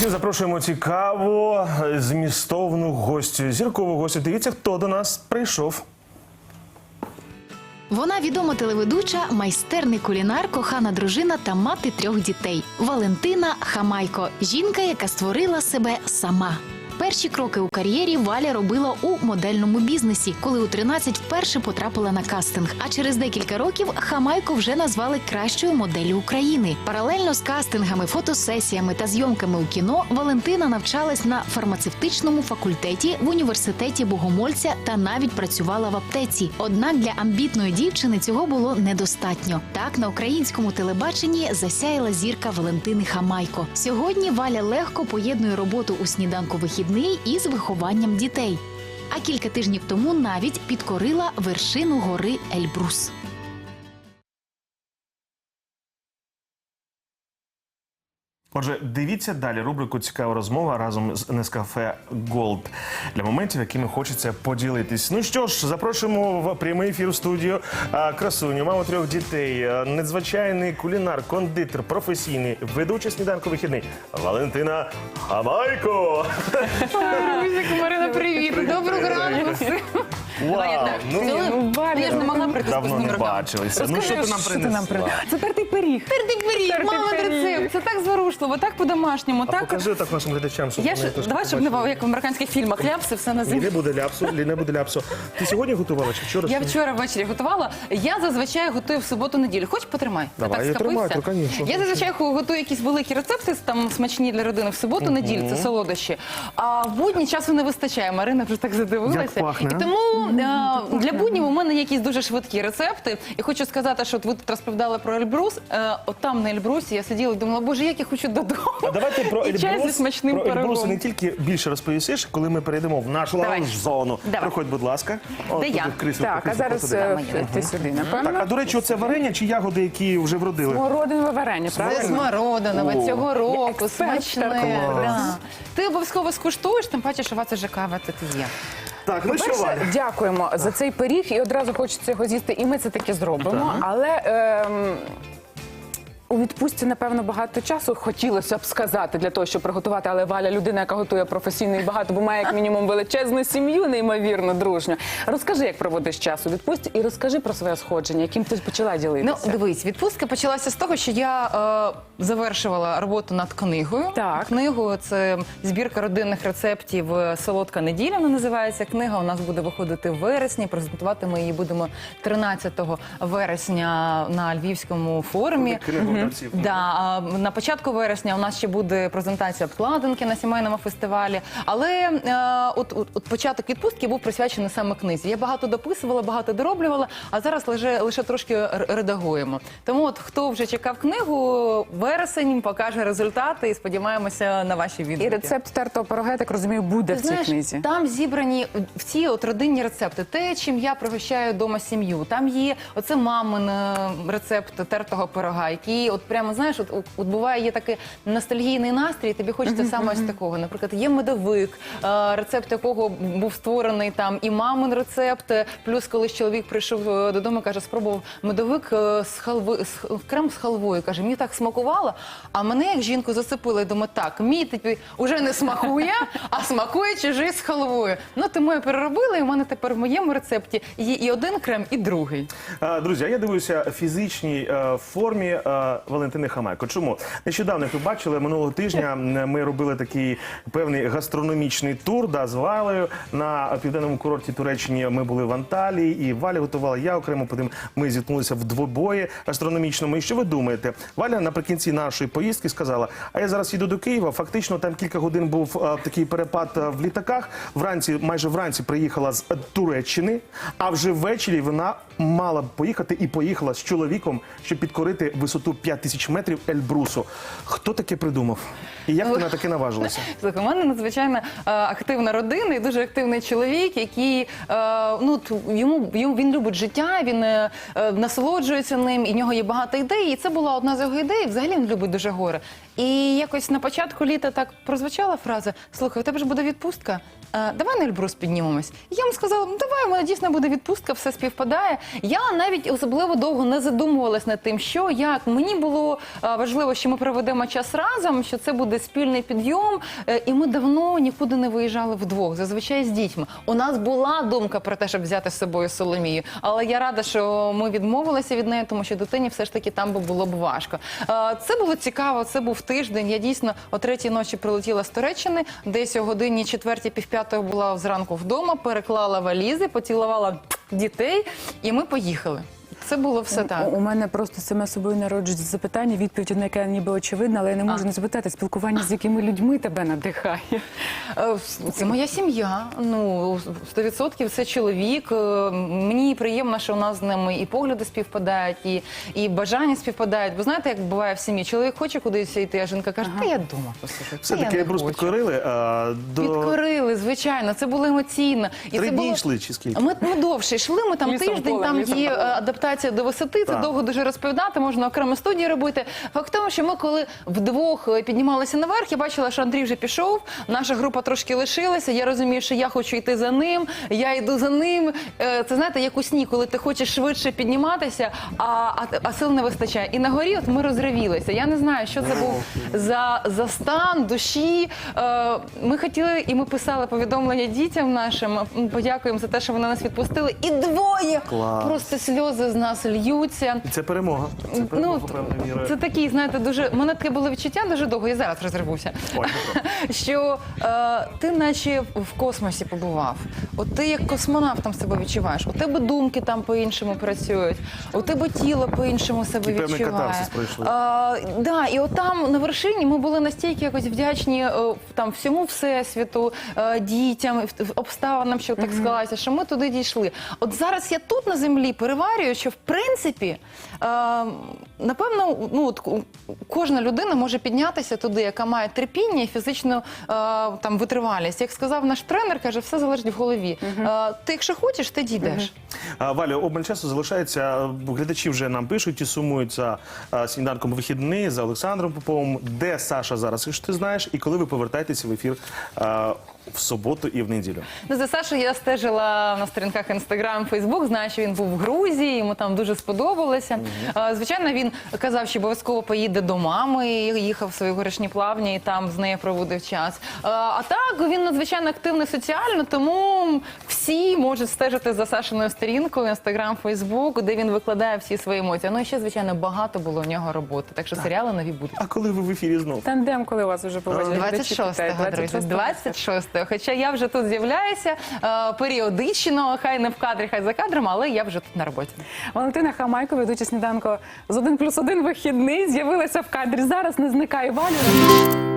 Зараз запрошуємо цікаву, е, змістовну гостю, зіркову гостю. Дивіться, хто до нас прийшов. Вона відома телеведуча, майстерний кулінар, кохана дружина та мати трьох дітей. Валентина Хамайко, жінка, яка створила себе сама. Перші кроки у кар'єрі Валя робила у модельному бізнесі, коли у 13 вперше потрапила на кастинг. А через декілька років Хамайко вже назвали кращою моделлю України. Паралельно з кастингами, фотосесіями та зйомками у кіно Валентина навчалась на фармацевтичному факультеті в університеті Богомольця та навіть працювала в аптеці. Однак для амбітної дівчини цього було недостатньо. Так на українському телебаченні засяяла зірка Валентини Хамайко. Сьогодні Валя легко поєднує роботу у сніданку вихідний із вихованням дітей. А кілька тижнів тому навіть підкорила вершину гори Ельбрус. Отже, дивіться далі рубрику Цікава розмова разом з Нескафе Голд для моментів, якими хочеться поділитись. Ну що ж, запрошуємо в прямий ефір в студію красуню, маму трьох дітей, надзвичайний кулінар, кондитер, професійний, ведуча сніданку вихідний Валентина Хамайко. Рузик, Марина, привіт. Доброго ранку. Вау! Ну, Ну, я ж не могла прийти з давно пустими не руками. бачилися. Ну Розкажи, що ти нам принесла? Це тертий пиріг. Тертий пиріг, Тертий мама пиріг. рецепт. Це так зворушливо, так по-домашньому, А так. покажи так нашим глядачам, щоб Я вони ж трошки давай, щоб не побачили. як в американських фільмах ляпси, все на Ні, землі. не буде ляпсу, лі- не буде ляпсу. Ти сьогодні готувала чи вчора? Я вчора ввечері готувала. Я зазвичай готую в суботу-неділю. Хоч потримай. Ти Давай, так я тримаю, то, конечно. Я зазвичай готую якісь великі рецепти, там смачні для родини в суботу-неділю, це солодощі. А в будні часу не вистачає. Марина вже так задивилася. Як пахне, І а? тому е, для буднів у мене якісь дуже швидкі рецепти. І хочу сказати, що от ви тут розповідали про Ельбрус. Е, От там на Ельбрусі я сиділа і думала, боже, як я хочу додому. А давайте про І чай зі Ельбрус, смачним про Ельбрус пирогом. не тільки більше розповісиш, коли ми перейдемо в нашу Давай. лаунж-зону. Давай. Проходь, будь ласка. О, Де я? крісло, Так, а крісло зараз е, ти сюди, Так, а напевно. до речі, оце варення чи ягоди, які вже вродили? Смородинове варення, Це правильно? смородинове цього року, експерт, смачне. клас. Да. Ти обов'язково скуштуєш, тим паче, що у вас уже кава тут є. Так, ну що, Валя? дякуємо за цей пиріг, і одразу хочеться його з'їсти, і ми це таки зробимо. Так. Але ем, у відпустці, напевно, багато часу хотілося б сказати для того, щоб приготувати. Але Валя людина, яка готує професійно і багато, бо має як мінімум величезну сім'ю, неймовірно дружню. Розкажи, як проводиш час у відпустці, і розкажи про своє сходження, яким ти почала ділитися. Ну, дивись, відпустка почалася з того, що я е, завершувала роботу над книгою. Так. Книгу це збірка родинних рецептів е, Солодка неділя. Вона називається. Книга у нас буде виходити в вересні. Презентувати ми її будемо 13 вересня на Львівському форумі. Книгодавців. Да, а, на початку вересня у нас ще буде презентація обкладинки на сімейному фестивалі. Але е, от, от, от початок відпустки був присвячений саме книзі. Я багато дописувала, багато дороблювала, а зараз лише, лише трошки р- редагуємо. Тому от хто вже чекав книгу, вересень покаже результати і сподіваємося на ваші відгуки. І рецепт тертого пирога, я так розумію, буде в цій Знаєш, книзі. там зібрані в ці от родинні рецепти. Те, чим я пригощаю вдома сім'ю. Там є оце мамин е, рецепт тертого пирога, який от прямо знаєш, от, от буває є такий ностальгійний настрій. Тобі хочеться саме ось такого. Наприклад, є медовик, е, рецепт якого був створений там і мамин рецепт. Плюс, коли чоловік прийшов е, додому, каже, спробував медовик е, з халви з крем з халвою. каже, мені так смакувало. А мене як жінку засипили. Думаю, так, мій тобі вже не смакує, а смакує чужий з халвою. Ну тому я переробила, і в мене тепер в моєму рецепті є і один крем, і другий. Друзі, а я дивуюся фізичній формі Валентини Хамайко. Чому? Нещодавно, як ви бачили, минулого тижня ми робили такий певний гастрономічний тур да, з Валею на південному курорті Туреччині. Ми були в Анталії, і Валя готувала, я окремо, потім ми зіткнулися в двобої гастрономічному. І що ви думаєте? Валя наприкінці нашої поїздки сказала: а я зараз їду до Києва. Фактично, там кілька годин був е, такий перепад е, в літаках. Вранці, майже вранці приїхала з е, Туреччини, а вже ввечері вона мала б поїхати і поїхала з чоловіком, щоб підкорити висоту 5 тисяч метрів Ельбрусу. Хто таке придумав? І як ти на таке наважилася? Слухай, у мене надзвичайно е, активна родина і дуже активний чоловік, який е, ну йому, йому він любить життя, він е, насолоджується ним, і в нього є багато ідей. І це була одна з його ідей. Взагалі він любить дуже гори. І якось на початку літа так прозвучала фраза: Слухай, у тебе ж буде відпустка. Давай на Ельбрус піднімемось. Я йому сказала, ну давай, у мене дійсно буде відпустка, все співпадає. Я навіть особливо довго не задумувалась над тим, що як мені було важливо, що ми проведемо час разом, що це буде спільний підйом, е, і ми давно нікуди не виїжджали вдвох, зазвичай з дітьми. У нас була думка про те, щоб взяти з собою Соломію, але я рада, що ми відмовилися від неї, тому що дитині все ж таки там би було б важко. Це було цікаво. Це був тиждень. Я дійсно о третій ночі прилетіла з Туреччини, десь о годині четвертій, півп'ятої була зранку вдома, переклала валізи, поцілувала дітей, і ми поїхали. Це було все так. У, мене просто саме собою народжується запитання, відповідь на яке ніби очевидна, але я не можу не запитати, спілкування з якими людьми тебе надихає. Е, Це моя сім'я. Ну 100% це чоловік. Е, Мені приємно, що у нас з ними і погляди співпадають, і, і бажання співпадають. Бо знаєте, як буває в сім'ї? Чоловік хоче кудись йти, а жінка каже, та я вдома посижу. Все-таки не Брус підкорили. а, до... Підкорили, звичайно, це було емоційно. І Три це дні було... йшли чи скільки? Ми, ми довше йшли, ми там Лісом тиждень, полем, там є полем. Адаптація до висоти, це Так. довго дуже розповідати, можна окремо студії робити. Факт в тому, що ми коли вдвох е, піднімалися наверх, я бачила, що Андрій вже пішов, наша група трошки лишилася, я розумію, що я хочу йти за ним, я йду за ним. Е, Це знаєте, як у сні, коли ти хочеш швидше підніматися, а, а, а сил не вистачає. І на горі от ми розривілися. Я не знаю, що це був за, за стан душі. Е, Ми хотіли і ми писали повідомлення дітям нашим. Подякуємо за те, що вони нас відпустили. І двоє Клас. просто сльози з нас льються. І це перемога. Це перемога, Ну, певною мірою. це такий, знаєте, дуже у мене таке було відчуття дуже довго. Я зараз розривуся. Ой, що е, ти наче в космосі побував. От ти як космонавтом себе відчуваєш. У тебе думки там по-іншому працюють, у тебе тіло по-іншому себе І певний відчуває. катарсис пройшли. Е, да, і от там на вершині ми були настільки якось вдячні е, там всьому всесвіту, е, дітям, в- в- обставинам, що так склалося, що ми туди дійшли. От зараз я тут на землі переварюю, що в принципі, е, напевно, ну от кожна людина може піднятися туди, яка має терпіння і фізичну е, там витривалість. Як сказав наш тренер, каже, все залежить в голові. Е, ти, якщо хочеш, ти дійдеш. А, Валю, обмаль часу залишається. Глядачі вже нам пишуть і сумують за а, сніданком вихідний, за Олександром Поповим. Де Саша зараз? Що ти знаєш? І коли ви повертаєтеся в ефір а, в суботу і в неділю? Ну, за Сашу я стежила на сторінках Інстаграм, Фейсбук. Знаю, що він був в Грузії, йому там дуже сподобалося. Е, Звичайно, він казав, що обов'язково поїде до мами, їхав в свої горішні плавні і там з нею проводив час. Е, А так він надзвичайно активний соціально, тому всі можуть стежити за Сашиною сторінкою Інстаграм, Фейсбук, де він викладає всі свої емоції. Ну і ще, звичайно, багато було в нього роботи. Так що серіали нові будуть. А коли ви в ефірі знову? Тандем, коли вас вже побачили? 26-го, друзі, 26-го. Хоча я вже тут з'являюся е, періодично, хай не в кадрі, хай за кадром, але я вже тут на роботі. Валентина Хамайко, ведуча сніданку з 1 плюс 1 вихідний, з'явилася в кадрі. Зараз не зникає Валя.